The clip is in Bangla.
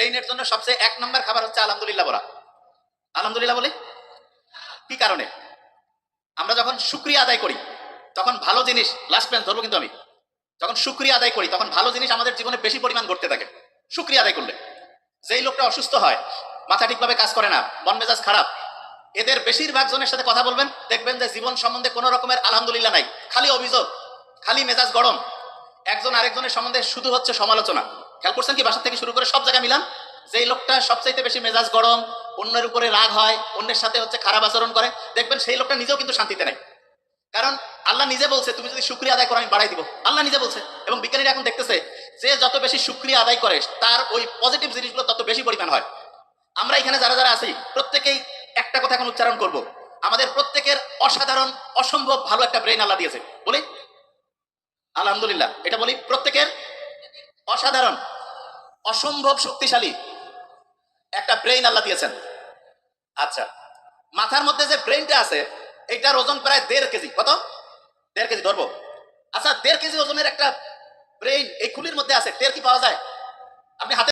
ব্রেইনের জন্য সবচেয়ে এক নম্বর খাবার হচ্ছে আলহামদুলিল্লাহ বলা। আলহামদুলিল্লাহ বলি? কি কারণে? আমরা যখন শুক্রিয়া আদায় করি, তখন ভালো জিনিস লাস্ট পেন ধরবো কিন্তু আমি। যখন শুক্রিয়া আদায় করি, তখন ভালো জিনিস আমাদের জীবনে বেশি পরিমাণ ঘটতে থাকে। শুক্রিয়া আদায় করলে। যেই লোকটা অসুস্থ হয়, মাথা ঠিকভাবে কাজ করে না, মন মেজাজ খারাপ, এদের বেশিরভাগ জনের সাথে কথা বলবেন, দেখবেন যে জীবন সম্বন্ধে কোনো রকমের আলহামদুলিল্লাহ নাই। খালি অভিযোগ, খালি মেজাজ গরম। একজন আরেকজনের সম্বন্ধে শুধু হচ্ছে সমালোচনা। খেয়াল করছেন কি? বাসা থেকে শুরু করে সব জায়গায় মিলান। যেই লোকটা সবচাইতে বেশি মেজাজ গরম, অন্যের উপরে রাগ হয়, অন্যের সাথে হচ্ছে খারাপ আচরণ করে, দেখবেন সেই লোকটা নিজেও কিন্তু শান্তিতে নেই। কারণ আল্লাহ নিজে বলছে, তুমি যদি শুক্রিয়া আদায় করো, আমি বাড়াই দিব। আল্লাহ নিজে বলছে। এবং বিজ্ঞানীরা এখন দেখতেছে, যে যত বেশি শুক্রিয়া আদায় করে, তার ওই পজিটিভ জিনিসগুলো তত বেশি পরিমাণ হয়। আমরা এখানে যারা যারা আছি, প্রত্যেকেই একটা কথা এখন উচ্চারণ করব। আমাদের প্রত্যেকের অসাধারণ, অসম্ভব ভালো একটা ব্রেন আল্লাহ দিয়েছে। বলি? আলহামদুলিল্লাহ। এটা বলি, প্রত্যেকের অসাধারণ। অসম্ভব শক্তিশালী। একটা ব্রেইন আল্লাহ দিয়েছেন। আচ্ছা মাথার মধ্যে যে ব্রেইনটা আছে, এটার ওজন প্রায় দেড় কেজি। কত? দেড় কেজি, ধরবো। আচ্ছা দেড় কেজি ওজনের একটা ব্রেইন এই খুলির মধ্যে আছে টের কি পাওয়া যায়? আপনি হাতে